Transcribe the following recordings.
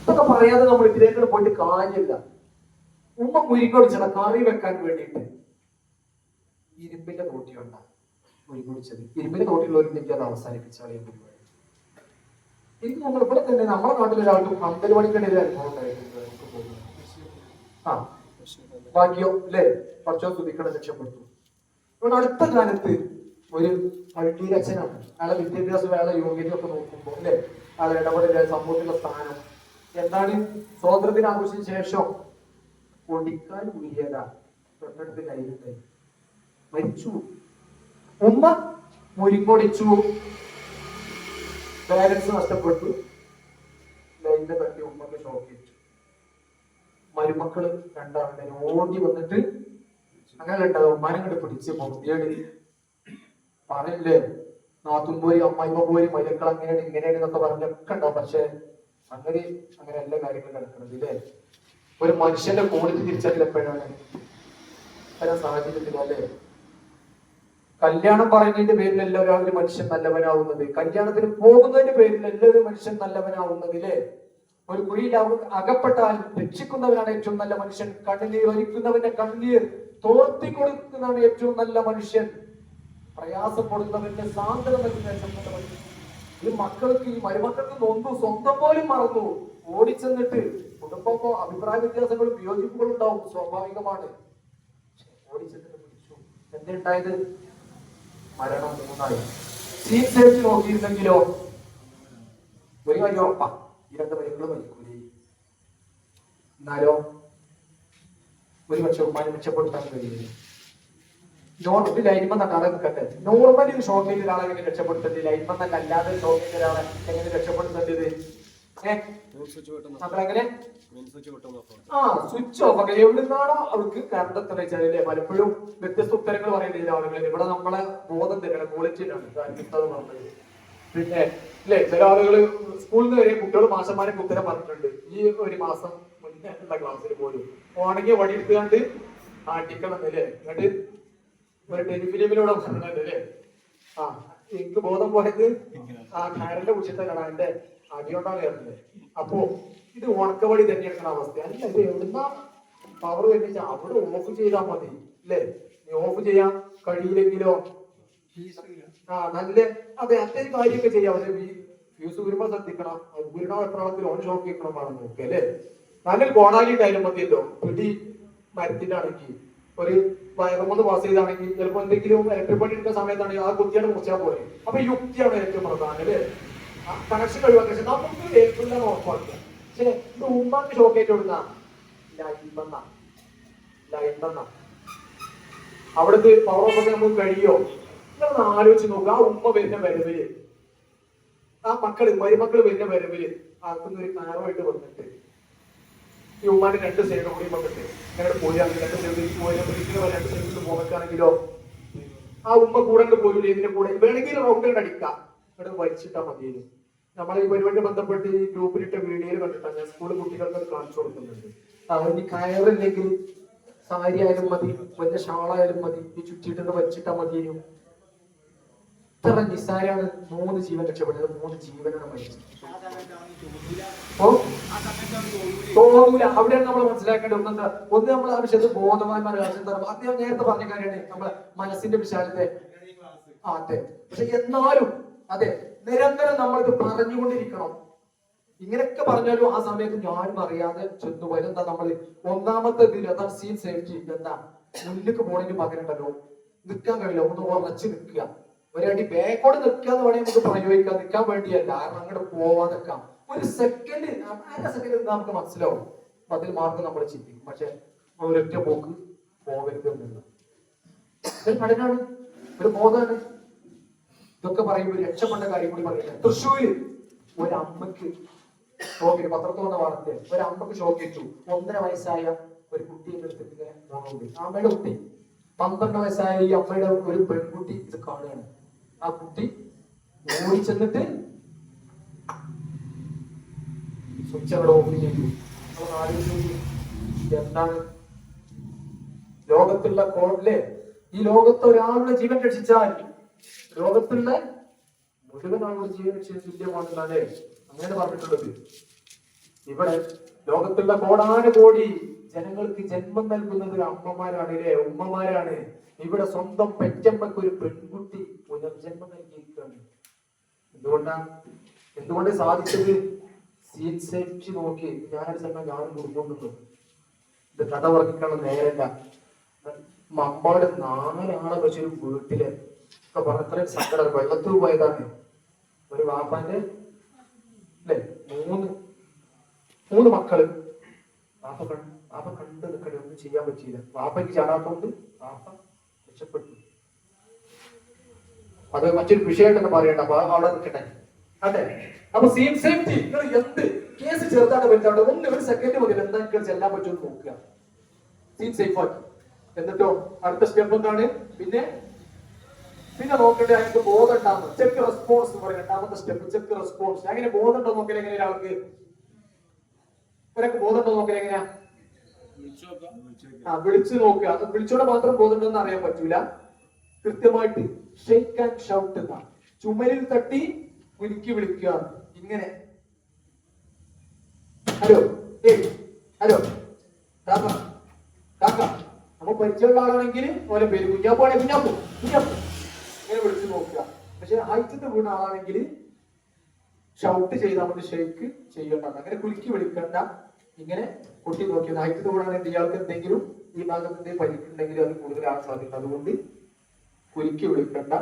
ഇതൊക്കെ പറയാതെ നമ്മൾ ഇതിലേക്ക് പോയിട്ട് കാര്യമില്ല. ഉമ്മ മുരിക്കൊടിച്ചട കറി വെക്കാൻ വേണ്ടിയിട്ട് ഇരുമ്പിന്റെ തോട്ടിയുണ്ട്. മുരിക്കൊടിച്ചത് ഇരുമ്പിന്റെ തോട്ടിയുള്ളവരുണ്ടെങ്കിൽ അത് അവസാനിപ്പിച്ചാൽ പരിപാടി എനിക്ക് ഇവിടെ തന്നെ നമ്മുടെ നാട്ടിലൊരാൾക്ക് പന്തൽ തോന്നുന്നു. ആ. ഭാഗ്യം അല്ലേ കുറച്ചോ തുതിക്കണ രക്ഷപ്പെടുത്തു. ഇവിടെ അടുത്ത കാലത്ത് ഒരു പള്ളിയിലച്ഛനാണ് അയാളെ വിദ്യാഭ്യാസം അയാളെ യോഗ്യത ഒക്കെ നോക്കുമ്പോൾ അല്ലെ? അയാളെ ഇടപെടൽ സമൂഹത്തിലെ സ്ഥാനം. എന്താണ് സ്വാതന്ത്ര്യത്തിന് ആഘോഷിച്ച ശേഷം? പൊടിക്കാൻ ഉയര തൊട്ടടുത്ത് കയ്യിലുണ്ടായി മരിച്ചു. ഉമ്മ മുരിങ്ങൊടിച്ചു. പാരൻസ് നഷ്ടപ്പെട്ടു. ലൈനിന്റെ തട്ടി ഉമ്മക്ക് ഷോക്ക് വെച്ചു മരുമക്കൾ രണ്ടാളുടെ ഓടി വന്നിട്ട് അങ്ങനെ ഉണ്ടാവും കണ്ട് പിടിച്ച് പൊത്തിയാടി പറയില്ലേ? നാത്തും പോരി അമ്മായിമ്മ പോരി മരുക്കൾ അങ്ങനെയാണ് ഇങ്ങനെയാണ് എന്നൊക്കെ പറഞ്ഞൊക്കെ ഉണ്ടാവും. പക്ഷെ സംഗതി അങ്ങനെ എല്ലാ കാര്യങ്ങളും നടക്കുന്നത് ഇല്ലേ? ഒരു മനുഷ്യന്റെ ക്വാളിറ്റി തിരിച്ചറിയപ്പോഴാണ് പല സാഹചര്യത്തിലല്ലേ കല്യാണം പറയുന്നതിന്റെ പേരിലല്ല ഒരു മനുഷ്യൻ നല്ലവനാവുന്നത് കല്യാണത്തിന് പോകുന്നതിന്റെ പേരിലല്ല ഒരു മനുഷ്യൻ നല്ലവനാവുന്നതില്ലേ ഒരു കുഴിയിൽ അകപ്പെട്ടാൽ രക്ഷിക്കുന്നവനാണ് ഏറ്റവും നല്ല മനുഷ്യൻ കണ്ണുനീർ വലിക്കുന്നവന്റെ കണ്ണുനീർ തോർത്തി കൊടുക്കുന്നതാണ് ഏറ്റവും നല്ല മനുഷ്യൻ. പ്രയാസപ്പെടുന്നവന്റെ സാന്ത്വന ഈ മക്കൾക്ക് ഈ മരുമക്കൾക്ക് നൊന്നു സ്വന്തം പോലും മറന്നു. ഓടിച്ചെന്നിട്ട് കുടുംബമോ അഭിപ്രായ വ്യത്യാസങ്ങളും വിയോജിപ്പുകളും ഉണ്ടാവും. സ്വാഭാവികമാണ്. ഓടിച്ചെന്നിട്ട് പിടിച്ചു എന്തുണ്ടായത് മരണം മൂന്നായി. ചീഫ് സേഫ്റ്റി നോക്കിയിരുന്നെങ്കിലോ? ഒരു കാര്യം ഉറപ്പാ. ഈ രണ്ട് മരുന്നുകൾ മരിക്കൂലേ? എന്നാലോ? ഒരു പക്ഷെ ഉമ്മാനെ മെച്ചപ്പെടുത്താൻ കഴിയില്ല? നോർമൽ ലൈൻമൻ തന്നെ നിൽക്കട്ടെ നോർമലി ഷോക്കിൽ ഒരാളെ എങ്ങനെ രക്ഷപ്പെടുത്തത് ലൈൻമൻ തന്നെ അല്ലാതെ ഷോക്കിൽ ഒരാളെ എങ്ങനെ രക്ഷപ്പെടുത്തേണ്ടത്? നമ്മളെങ്ങനെ ആ സ്വിച്ച് ഓഫ് ഒക്കെ എവിടുന്നാണോ അവർക്ക് കറണ്ട് എത്ര വെച്ചാലേ പലപ്പോഴും വ്യത്യസ്ത ഉത്തരങ്ങൾ പറയുന്നില്ല ആളുകൾ ഇവിടെ നമ്മളെ ബോധം തരണം ക്വാളിറ്റിയിലാണ് പറഞ്ഞത്. പിന്നെ അല്ലെ? ചില ആളുകൾ സ്കൂളിൽ നിന്ന് വരെ കുട്ടികൾ മാഷന്മാരെ ഉത്തരം പറഞ്ഞിട്ടുണ്ട്. ഈ ഒരു മാസം മുന്നേ ക്ലാസ്സിൽ പോലും. ഉണങ്ങിയ വടി എടുത്തുകൊണ്ട് ആട്ടിക്കണം അല്ലേ? എന്നിട്ട് ഒരു ടെലിഫിലിമിലൂടെ പറഞ്ഞല്ലേ ആ എനിക്ക് ബോധം പോയത് ആ കാരന്റെ കുറിച്ചിട്ടാണ് എന്റെ അടിയോട്ടാണ് കയറുന്നത്. അപ്പോ ഇത് ഉണക്കവടി തന്നെയാണ് അവസ്ഥ. അല്ല ഇത് എവിടുന്നാ പവർ വരുന്ന അവിടെ ഓഫ് ചെയ്താൽ മതി അല്ലേ? നീ ഓഫ് ചെയ്യാൻ കഴിയില്ലെങ്കിലോ? ആ നല്ല അതെ അത്രയും കാര്യമൊക്കെ ചെയ്യാം. അതെ ഫ്യൂസ് വരുമ്പോ ശ്രദ്ധിക്കണം. വീണോ എത്രാളത്തിൽ ഓൺ ഷോക്ക് വെക്കണം നോക്കുക അല്ലേ? നല്ലൊരു കോണാലി ഉണ്ടായാലും മതിയല്ലോ പിടി മരത്തിന്റെ ആണെങ്കിൽ. ഒരു വയറുമൊന്ന് പാസ് ചെയ്താണെങ്കിൽ ചിലപ്പോ എന്തെങ്കിലും ഇലക്ട്രിക് പണി എടുക്കുന്ന സമയത്താണെങ്കിൽ ആ കുത്തിയാണ് മുറിച്ചാൽ പോലെ അപ്പൊ യുക്തിയാണ് ഏറ്റവും പ്രധാനം അല്ലേ? കണക്ഷൻ ഒഴിവാക്കുക പക്ഷെ നമുക്ക് ഏൽക്കില്ല ഉറപ്പാക്കുക പക്ഷെ ഇത് ഉമ്മാക്ക് ഷോക്കേറ്റ് കൊടുക്കുന്ന അവിടുത്തെ പവർ ഓഫ് ഒക്കെ നമുക്ക് കഴിയോ? നിങ്ങളൊന്ന് ആലോചിച്ച് നോക്കുക ആ ഉമ്മ വരുന്ന വരവിൽ ആ മക്കൾ മരുമക്കൾ വരുന്ന വരവിൽ ആക്കുന്ന ഒരു കാറുമായിട്ട് വന്നിട്ട് ഈ ഉമ്മാന്റെ രണ്ട് സൈഡ് കൂടി പോകട്ടെ ഞങ്ങളുടെ പോയാണെങ്കിൽ രണ്ട് സൈഡിൽ പോയാൽ രണ്ട് സൈഡിൽ പോകാണെങ്കിലോ ആ ഉമ്മ കൂടെ പോയില്ല ഇതിന്റെ കൂടെ. വേണമെങ്കിൽ റോക്കിൽ അടിക്കാം. ഇവിടെ വലിച്ചിട്ടാ മതിയെന്ന് നമ്മളെ ഈ പരിപാടി ബന്ധപ്പെട്ട് ഈ ഗ്രൂപ്പിലിട്ട വീഡിയോയിൽ കണ്ടിട്ടാണ് ഞാൻ സ്കൂളിൽ കുട്ടികൾക്ക് അത് കാണിച്ചു കൊടുക്കുന്നുണ്ട് അവന് കയറില്ലെങ്കിൽ സാരി ആയാലും മതി വലിയ ഷാളായാലും മതി ഈ ചുറ്റിയിട്ടൊന്ന് വലിച്ചിട്ടാ മതിയെന്നു ഇത്ര നിസ്സാരാണ് മൂന്ന് ജീവൻ രക്ഷപ്പെട്ടത് മൂന്ന് ജീവനാണ് മരിച്ചത്. ഓ? അവിടെയാണ് നമ്മൾ മനസ്സിലാക്കേണ്ടത്. ഒന്നെന്താ? ഒന്ന് നമ്മൾ ആ വിഷയത്തിൽ ബോധവാന്മാർ അദ്ദേഹം നേരത്തെ പറഞ്ഞ കാര്യമാണ് നമ്മളെ മനസ്സിന്റെ വിശാലത്തെ ആ അതെ. പക്ഷെ എന്നാലും അതെ നിരന്തരം നമ്മൾക്ക് പറഞ്ഞുകൊണ്ടിരിക്കണം. ഇങ്ങനെയൊക്കെ പറഞ്ഞാലും ആ സമയത്ത് ഞാനും അറിയാതെ ചെന്നു പോയത് എന്താ നമ്മൾ ഒന്നാമത്തെ ഇതിൽ അതാണ് സീൻ എന്താ? മുന്നിലേക്ക് പോണതിന് പകരമുണ്ടല്ലോ നിൽക്കാൻ കഴിയില്ല. ഒന്ന് ഉറച്ചു നിൽക്കുക. ഒരടി ബാക്കോട് നിൽക്കാന്ന് വേണമെങ്കിൽ നമുക്ക് പ്രയോഗിക്കാം നിൽക്കാൻ വേണ്ടിയല്ല കാരണം അങ്ങോട്ട് പോവാൻ നിൽക്കാം ഒരു സെക്കൻഡ് സെക്കൻഡ് നമുക്ക് മനസ്സിലാവും. അതിൽ മാർക്ക് നമ്മൾ ചിന്തിക്കും. പക്ഷെ ഒരൊറ്റ പോക്ക് പോകരുത് എന്നുള്ളത്. പഠനാണ്. ഒരു ബോധമാണ്. ഇതൊക്കെ പറയുമ്പോൾ രക്ഷപ്പെട്ട കാര്യം കൂടി പറയുന്നത് തൃശ്ശൂര് ഒരു അമ്മയ്ക്ക് ഷോക്കിട്ട് പത്രത്തോന്ന വാർത്ത ഒരു അമ്മയ്ക്ക് ഷോക്കിട്ടു ഒന്നര വയസ്സായ ഒരു കുട്ടിയെ എടുത്തിട്ട് ഇങ്ങനെ പോകുന്നുണ്ട് അമ്മയുടെ കുട്ടി. പന്ത്രണ്ട് വയസ്സായ ഈ അമ്മയുടെ ഒരു പെൺകുട്ടി ഇത് കാണുകയാണ്. ആ കുട്ടി ഓടി ചെന്നിട്ട് സ്വിച്ച് അവിടെ ഓഫ് ചെയ്തു. എന്താണ്? ലോകത്തുള്ള കോഡിലെ ഈ ലോകത്ത് ഒരാളുടെ ജീവൻ രക്ഷിച്ചാൽ ലോകത്തുള്ള മുഴുവൻ ആളുടെ ജീവൻ രക്ഷിച്ച തുല്യമാണെന്നാണ് അങ്ങനെ പറഞ്ഞിട്ടുള്ളത്. ഇവിടെ ലോകത്തുള്ള കോടാനുകോടി ജനങ്ങൾക്ക് ജന്മം നൽകുന്നത് അമ്മമാരാണ് ഇല്ലേ ഉമ്മമാരാണ്. ഇവിടെ സ്വന്തം പെറ്റമ്മക്ക് ഒരു പെൺകുട്ടി പുനർജന്മം നൽകിയിരിക്കുകയാണ്. എന്തുകൊണ്ടാണ്? എന്തുകൊണ്ട് സാധിച്ചത്? സീൻ സേഫ്റ്റി നോക്കി. ഞാനൊരു സമയം ഞാനും കുടുംബമുണ്ടോ ഇത് കഥ പറഞ്ഞിട്ടുള്ള നേരല്ല മമ്പാട് നാലാളെ വെച്ചൊരു വീട്ടിൽ ഒക്കെ പറഞ്ഞത്രയും സങ്കടം. വെള്ളത്തിൽ പോയതാണ്. ഒരു വാപ്പാന്റെ അല്ലെ മൂന്ന് മൂന്ന് മക്കൾ. വാപ്പ കണ്ട് വാപ്പ കണ്ട് നിൽക്കണേ ഒന്നും ചെയ്യാൻ പറ്റിയില്ല. വാപ്പയ്ക്ക് ചാടാത്തോണ്ട് വാപ്പ രക്ഷപ്പെട്ടു. അത് മറ്റൊരു വിഷയമായിട്ടൊന്നും പറയണ്ട അപ്പൊ അവിടെ നിൽക്കട്ടെ. അതെ. അപ്പൊ സീൻ സേഫ്റ്റി നിങ്ങൾ എന്ത്? കേസ് ചെറുതാണ് വലുതാണ്? ഒന്ന് ഒരു സെക്കൻഡ് മതി. എന്താ ചെല്ലാൻ പറ്റുമെന്ന് നോക്കുക. സീൻ സേഫ് ആക്കി എന്നിട്ടോ? അടുത്ത സ്റ്റെപ്പ് എന്താണ്? പിന്നെ പിന്നെ നോക്കട്ടെ അതിന്റെ ബോധം ഉണ്ടാവുന്നത്. ചെക്ക് റെസ്പോൺസ് എന്ന് പറയുന്നത്. രണ്ടാമത്തെ സ്റ്റെപ്പ് ചെക്ക് റെസ്പോൺസ് അങ്ങനെ ബോധം ഉണ്ടോ നോക്കൽ എങ്ങനെ ഒരാൾക്ക്? ഒരാൾക്ക് ബോധം ഉണ്ടോ നോക്കൽ എങ്ങനെയാ? ആ വിളിച്ചു നോക്കുക. വിളിച്ചോടെ മാത്രം ബോധം ഉണ്ടോ എന്ന് അറിയാൻ പറ്റൂല. കൃത്യമായിട്ട് ഷെയ്ക്ക് ആൻഡ് ഷൗട്ട് എന്നാണ് ചുമരിൽ തട്ടി കുലുക്കി വിളിക്കുക. ഇങ്ങനെ. ഹലോ. ഹലോ. കാക്ക കാക്ക. നമ്മ പരിചയമുള്ള ആളാണെങ്കിൽ ഓലെ പേര് കുഞ്ഞാപ്പാണെ കുഞ്ഞാപ്പു കുഞ്ഞാപ്പു. ഇങ്ങനെ വിളിച്ചു നോക്കുക. പക്ഷെ ഹൈറ്റത്തെ വീണ ആളാണെങ്കിൽ ഷൗട്ട് ചെയ്ത് നമുക്ക് ഷെയ്ക്ക് ചെയ്യണ്ട. അങ്ങനെ കുലുക്കി വിളിക്കണ്ട. ഇങ്ങനെ കൊട്ടി നോക്കിയത്. ഹൈറ്റത്തെ വീണാണെങ്കിൽ ഇയാൾക്ക് എന്തെങ്കിലും ഈ ഭാഗത്തിന്റെ പരിക്കുണ്ടെങ്കിൽ അത് കൂടുതലാകാൻ സാധിക്കുന്നത് അതുകൊണ്ട് കുലുക്കി വിളിക്കണ്ട.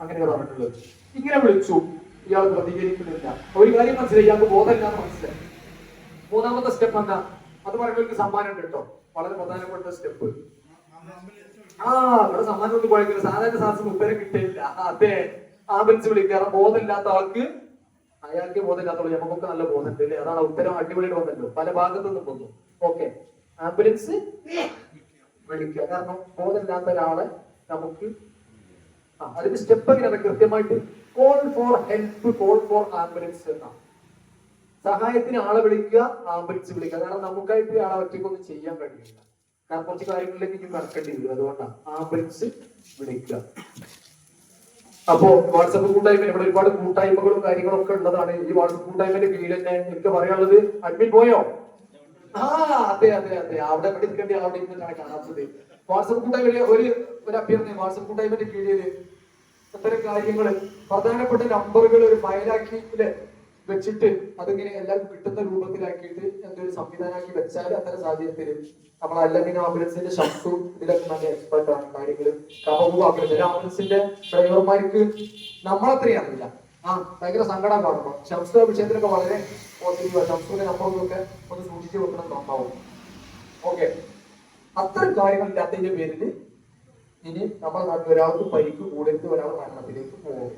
അങ്ങനെയാണ് പറഞ്ഞിട്ടുള്ളത്. ഇങ്ങനെ വിളിച്ചു. ഇയാൾ പ്രതികരിക്കുന്നില്ല. ഒരു കാര്യം മനസ്സിലായി. ഇയാൾക്ക് ബോധമില്ലാന്ന് മനസ്സിലായി. മൂന്നാമത്തെ സ്റ്റെപ്പ് എന്താ? അത് പറയുമ്പോൾ സമ്മാനം ഉണ്ട് കേട്ടോ. വളരെ പ്രധാനപ്പെട്ട സ്റ്റെപ്പ് ആ ഇവിടെ സമ്മാനം ഒന്നും കുഴക്കില്ല സാധാരണ സാധനം ഉത്തരം കിട്ടില്ല. അതെ. ആംബുലൻസ് വിളിക്കാറ്. ബോധമില്ലാത്ത ആൾക്ക് അയാൾക്ക് ബോധമില്ലാത്ത നമുക്കൊക്കെ നല്ല ബോധമുണ്ട് അല്ലേ? അതാണ് ഉത്തരം അടിപൊളിയായിട്ട് വന്നല്ലോ. പല ഭാഗത്തു നിന്നും വന്നു. ഓക്കെ ആംബുലൻസ് വിളിക്കുക. കാരണം ബോധമില്ലാത്ത ഒരാളെ നമുക്ക് ആ അതിന്റെ സ്റ്റെപ്പ് എങ്ങനെയാണ് കൃത്യമായിട്ട് call for help call for ambulance എന്നാണ്. സഹായത്തിന് ആളെ വിളിക്കുക ആംബുലൻസ് വിളിക്കുക. കാരണം നമുക്കായിട്ട് ആളെ ഒറ്റയ്ക്കൊന്നും ചെയ്യാൻ കഴിയില്ല. കാരണം കുറച്ച് കാര്യങ്ങളിലേക്ക് ഇനി നടക്കേണ്ടി വരും. അതുകൊണ്ടാണ് ആംബുലൻസ് വിളിക്കുക. അപ്പോ വാട്സപ്പ് കൂട്ടായ്മ ഇവിടെ ഒരുപാട് കൂട്ടായ്മകളും കാര്യങ്ങളും ഒക്കെ ഉള്ളതാണ്. ഈ വാട്സപ്പ് കൂട്ടായ്മന്റെ കീഴിൽ തന്നെ എനിക്ക് പറയാനുള്ളത് അഡ്മിൻ പോയോ? ആ അതെ അതെ അതെ. അവിടെ ഇവിടെ ഇരിക്കേണ്ട അവിടെ ഇരുന്നിട്ടാണ് കാണാത്തത് വാട്സപ്പ് കൂട്ടായ്മ ഒരു ഒരു അഭ്യർത്ഥന. വാട്സപ്പ് കൂട്ടായ്മന്റെ കീഴിൽ അത്തരം കാര്യങ്ങൾ പ്രധാനപ്പെട്ട നമ്പറുകൾ ഒരു ഫയലാക്കി വെച്ചിട്ട് അതിങ്ങനെ എല്ലാവർക്കും കിട്ടുന്ന രൂപത്തിലാക്കിയിട്ട് എന്തൊരു സംവിധാനമാക്കി വെച്ചാൽ അത്തരം സാഹചര്യത്തിൽ നമ്മൾ അല്ലെങ്കിൽ ആംബുലൻസിന്റെ ശബ്ദവും ഇതിലൊക്കെ നല്ല എക്സ്പെർട്ട് ആണ്. കാര്യങ്ങൾ. കപവുമാക്കുന്നത് ആംബുലൻസ് ആംബുലൻസിന്റെ ഡ്രൈവർമാർക്ക് നമ്മളത്രയും അറിയില്ല. ആ ഭയങ്കര സങ്കടം കാണുമ്പോൾ ശംസ വിഷയത്തിലൊക്കെ വളരെ പോസിറ്റീവ് ശംസുവിന്റെ നമ്പറൊക്കെ ഒന്ന് സൂക്ഷിച്ചു വെക്കണം നന്നാവും ഓക്കെ അത്തരം കാര്യങ്ങൾ ഇല്ലാത്തതിന്റെ പേരിൽ ഇനി നമ്മൾ നാട്ടിൽ ഒരാൾക്ക് പരിക്ക് കൂടരുത് ഒരാൾ മരണത്തിലേക്ക് പോകും.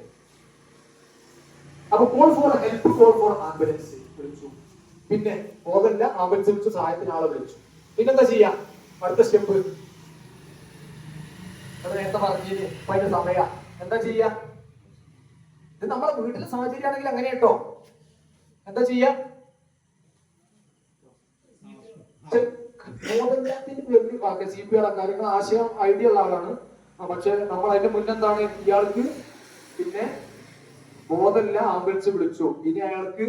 അപ്പൊ call for help call for ambulance വിളിച്ചു. പിന്നെ പോകല്ല ആംബുലൻസ് വിളിച്ചു സഹായത്തിന് ആളെ വിളിച്ചു. പിന്നെന്താ ചെയ്യാ? അടുത്ത സ്റ്റെപ്പ് നേരത്തെ പറഞ്ഞിന് ഇപ്പൊ അതിന്റെ സമയ. എന്താ ചെയ്യാ? ഇത് നമ്മളെ വീട്ടിലെ സാഹചര്യം ആണെങ്കിൽ അങ്ങനെ കേട്ടോ. എന്താ ചെയ്യാ? കാര്യങ്ങൾ ആശയം ഐഡിയ ഉള്ള ആളാണ്. പക്ഷെ നമ്മൾ അതിന്റെ മുന്നെന്താണ്? ഇയാൾക്ക് പിന്നെ ബോധമില്ല ആംബുലൻസ് വിളിച്ചു. ഇനി അയാൾക്ക്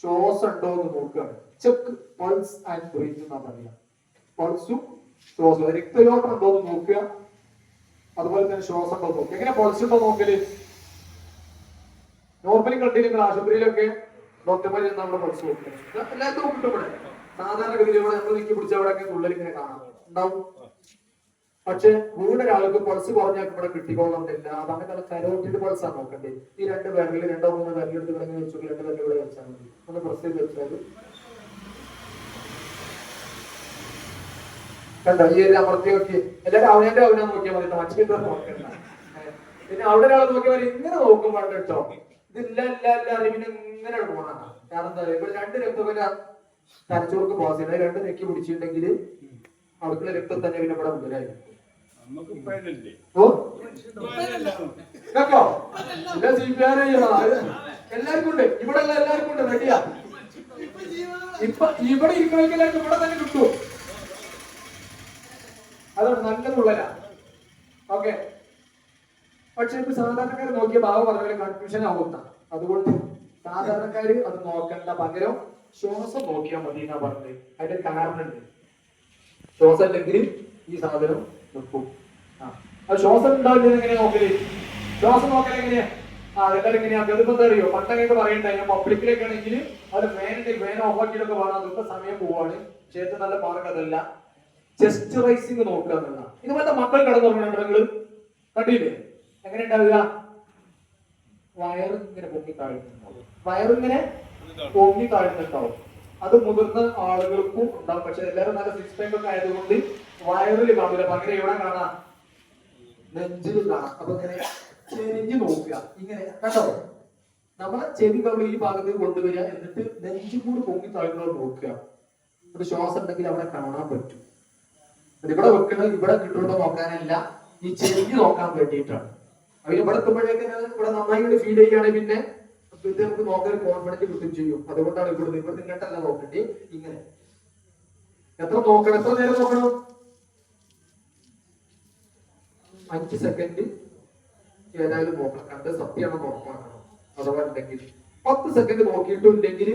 ശ്വാസം ഉണ്ടോ എന്ന് നോക്കുകയാണ്. ചെക്ക് പൾസ് ആൻഡ് ബ്രീത്ത് എന്നാ പറയാ പൾസും ശ്വാസം. രക്തയോട്ടം ഉണ്ടോ എന്ന് നോക്കുക. അതുപോലെ തന്നെ ശ്വാസം ഉണ്ടോ നോക്കുക. എങ്ങനെ പൾസ് ഉണ്ടോ നോക്കൽ? നോർമലി കണ്ടില്ല നിങ്ങൾ ആശുപത്രിയിലൊക്കെ ഡോക്ടർമാർ നമ്മുടെ പൾസ് എല്ലാവർക്കും നോക്കിട്ട് ഇവിടെ. സാധാരണഗതിയിൽ ഇവിടെ നമ്മൾ നിൽക്കി പിടിച്ച അവിടെ ഒക്കെ ഉള്ളിൽ ഇങ്ങനെ കാണാം. ഉണ്ടാവും. പക്ഷെ ഒരാൾക്ക് പൾസ് കുറഞ്ഞാൽ ഇവിടെ കിട്ടിക്കൊള്ളുന്നില്ല അതാണ് കള കരോട്ടിന്റെ പൾസ് ആണ് നോക്കണ്ടേ. ഈ രണ്ട് വിരലിൽ രണ്ടോ മൂന്നോ വിരലെടുത്ത് കിടങ്ങി വെച്ചു രണ്ട് വിരൽ ഇവിടെ വെച്ചാൽ മതി. ഒന്ന് പ്രസ് ചെയ്ത് വെച്ചാൽ കണ്ടോ? ഈ ഒരു അമർത്തി നോക്കി എല്ലാവരും അവനെ അവനെ നോക്കിയാൽ മതി. മറ്റേ നോക്കണ്ട? പിന്നെ അവിടെ ഒരാൾ നോക്കിയാൽ ഇങ്ങനെ നോക്കും വേണ്ട കേട്ടോ ഇതില്ല ഇല്ല ഇല്ല അറിവിന് ഇങ്ങനെ പോകണം കാരണം എന്താ പറയുക ഇവിടെ രണ്ട് രക്തകല തലച്ചോർക്ക് പോകാൻ രണ്ട് നെക്കി പിടിച്ചിട്ടുണ്ടെങ്കിൽ അവിടുത്തെ രക്തം തന്നെ പിന്നെ ഇവിടെ മുതലായി എല്ലാവർക്കും ഉണ്ട്. ഇവിടെ ഉള്ള എല്ലാവർക്കും ഉണ്ട്. റെഡിയാ ഇപ്പൊ ഇവിടെ ഇരിക്കണമെങ്കിൽ ഇവിടെ തന്നെ കിട്ടും. അതാണ് നല്ലതുള്ളരാ ഓക്കെ പക്ഷെ ഇപ്പൊ സാധാരണക്കാർ നോക്കിയ ഭാവം പറഞ്ഞ കൺഫ്യൂഷൻ ആവുന്ന അതുകൊണ്ട് സാധാരണക്കാര് അത് നോക്കേണ്ട. പകരം ശ്വാസം നോക്കിയാൽ മതി എന്നാ പറഞ്ഞത്. അതിന്റെ കാരണമുണ്ട് ശ്വാസം ഇല്ലെങ്കിൽ ഈ സാധനം നിൽക്കും. ആ. ശ്വാസം ഉണ്ടാവില്ല എങ്ങനെയാ നോക്കൽ? ശ്വാസം നോക്കൽ എങ്ങനെയാ? ആ അതെല്ലാം എങ്ങനെയാ അതിപ്പോ എന്താ അറിയോ? പണ്ടൊക്കെ ഞാൻ പബ്ലിക്കിലേക്ക് ആണെങ്കിൽ അത് ഫാനിന്റെ ഫാൻ ഓഫ് ആക്കിയിട്ടൊക്കെ വേണം അതൊക്കെ സമയം പോവാണ്. ചേട്ടൻ നല്ല മാർക്ക് അതല്ല. ചെസ്റ്റ് റൈസിങ് നോക്കുക എന്നുള്ള ഇതുപോലത്തെ മക്കൾ കിടന്നുറങ്ങുന്നുണ്ട് നിങ്ങൾ? കണ്ടില്ലേ? എങ്ങനെ ഉണ്ടാവുക വയറിങ്ങനെ പൊങ്ങി താഴ്ന്നുണ്ടാവും വയറിങ്ങനെ പൊങ്ങി താഴ്ന്നുണ്ടാവും അത് മുതിർന്ന ആളുകൾക്കും ഉണ്ടാവും. പക്ഷെ എല്ലാവരും നല്ല സിക്സ് പാക്ക് ഒക്കെ ആയതുകൊണ്ട് വയറിൽ കാണില്ല പകരം എവിടെ കാണാം? നെഞ്ചിൽ കാണാം. അപ്പൊ ഇങ്ങനെ ചെരിഞ്ഞു നോക്കുക. ഇങ്ങനെ. കണ്ടോ? നമ്മളെ ചെവി കവിളി ഈ ഭാഗത്ത് കൊണ്ടുവരിക. എന്നിട്ട് നെഞ്ചും കൂടി പൊങ്ങി താഴ്ന്നത് നോക്കുക. ഒരു ശ്വാസം ഉണ്ടെങ്കിൽ അവിടെ കാണാൻ പറ്റും. ഇവിടെ വെക്കണത് ഇവിടെ കിട്ടുണ്ടോ നോക്കാനല്ല. ഈ ചെവി നോക്കാൻ വേണ്ടിയിട്ടാണ്. അവർ ഇവിടെ എത്തുമ്പോഴേക്കും ഇവിടെ നന്നായിട്ട് ഫീൽ ചെയ്യുകയാണെങ്കിൽ പിന്നെ ഇത് നമുക്ക് നോക്കാൻ കോൺഫിഡൻസ് കിട്ടും ചെയ്യും. അതുകൊണ്ടാണ് ഇവിടെ ഇവിടെ നിങ്ങട്ടല്ല നോക്കേണ്ടി ഇങ്ങനെ. എത്ര നോക്കണം? എത്ര നേരം നോക്കണം? അഞ്ച് സെക്കൻഡ് ഏതായാലും നോക്കണം. കണ്ട് സത്യമാണെന്ന് ഉറപ്പാക്കണം. അഥവാ ഉണ്ടെങ്കിൽ. പത്ത് സെക്കൻഡ് നോക്കിയിട്ടുണ്ടെങ്കിൽ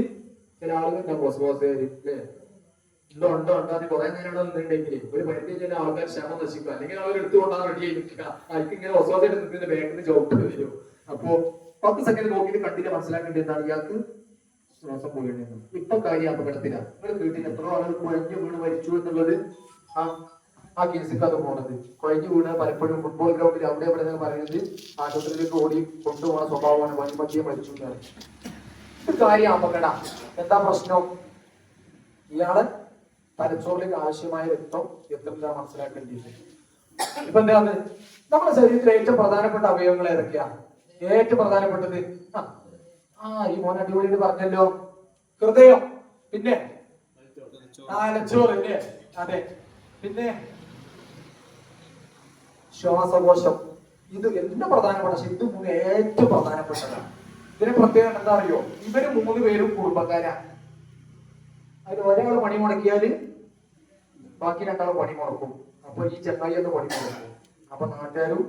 ചില ആളുകൾ ഞാൻ ബോസ് ബോസ് അല്ലേ? ഉണ്ടോ ഉണ്ടോ ഉണ്ടോ. അത് കുറെ നേരം നിന്നുണ്ടെങ്കിൽ ഒരു പരിധി കഴിഞ്ഞാൽ ആൾക്കാർ ക്ഷമ നശിക്കുക അല്ലെങ്കിൽ അവർ എടുത്തുകൊണ്ടാണ് റെഡി ആയി നിൽക്കുക ആർക്ക് ഇങ്ങനെ ഒസ്വാസായിട്ട് നിൽക്കുന്ന ബാക്കിൽ ചോപ്പിട്ട് വരും. അപ്പോ പത്ത് സെക്കൻഡ് നോക്കിയിട്ട് കണ്ടിട്ട് മനസ്സിലാക്കേണ്ടത് എന്താണ്? ഇയാൾക്ക് ശ്വാസം പോകേണ്ടത് ഇപ്പൊ കാര്യം അപകടത്തിലാണ് നിങ്ങൾ വീട്ടിൽ എത്ര ആളുകൾ കുഴഞ്ഞു വീണ് മരിച്ചു എന്നുള്ളത് ആ ആ അത് പോണത്. കുഴഞ്ഞു വീണ് പലപ്പോഴും ഫുട്ബോൾ ഗ്രൗണ്ടിൽ അവിടെ ഇവിടെ നിന്ന് പറയുന്നത് ആശുപത്രിയിലേക്ക് ഓടി കൊണ്ടുപോകുന്ന സ്വഭാവമാണ്. വഴിമധ്യേ മരിച്ചു കാര്യം അപകട. എന്താ പ്രശ്നം? ഇയാളെ തലച്ചോറിലേക്ക് ആവശ്യമായ രക്തം എത്തില്ല മനസ്സിലാക്കേണ്ടിയിട്ടുണ്ട് ഇപ്പൊ എന്താണ് നമ്മുടെ ശരീരത്തിലെ ഏറ്റവും പ്രധാനപ്പെട്ട അവയവങ്ങൾ ഏതൊക്കെയാ? ഏറ്റവും പ്രധാനപ്പെട്ടത്? ആ, ഈ മോൻ അടിപൊളി പറഞ്ഞല്ലോ. ഹൃദയം പിന്നെ തലച്ചോറ് അതെ. പിന്നെ ശ്വാസകോശം. ഇത് എല്ലാം പ്രധാനപ്പെട്ട ഇത് മൂന്ന് ഏറ്റവും പ്രധാനപ്പെട്ടതാണ്. ഇതിന് പ്രത്യേകത എന്താ അറിയോ? ഇവർ മൂന്ന് പേരും കുടുംബക്കാരാണ് അതിൽ ഒരാൾ പണി മുടക്കിയാൽ ബാക്കി രണ്ടാൾ പണി മുടക്കും. അപ്പൊ ഈ ചെന്നായി ഒന്ന് പണി മുടക്കും. അപ്പൊ നാട്ടുകാരും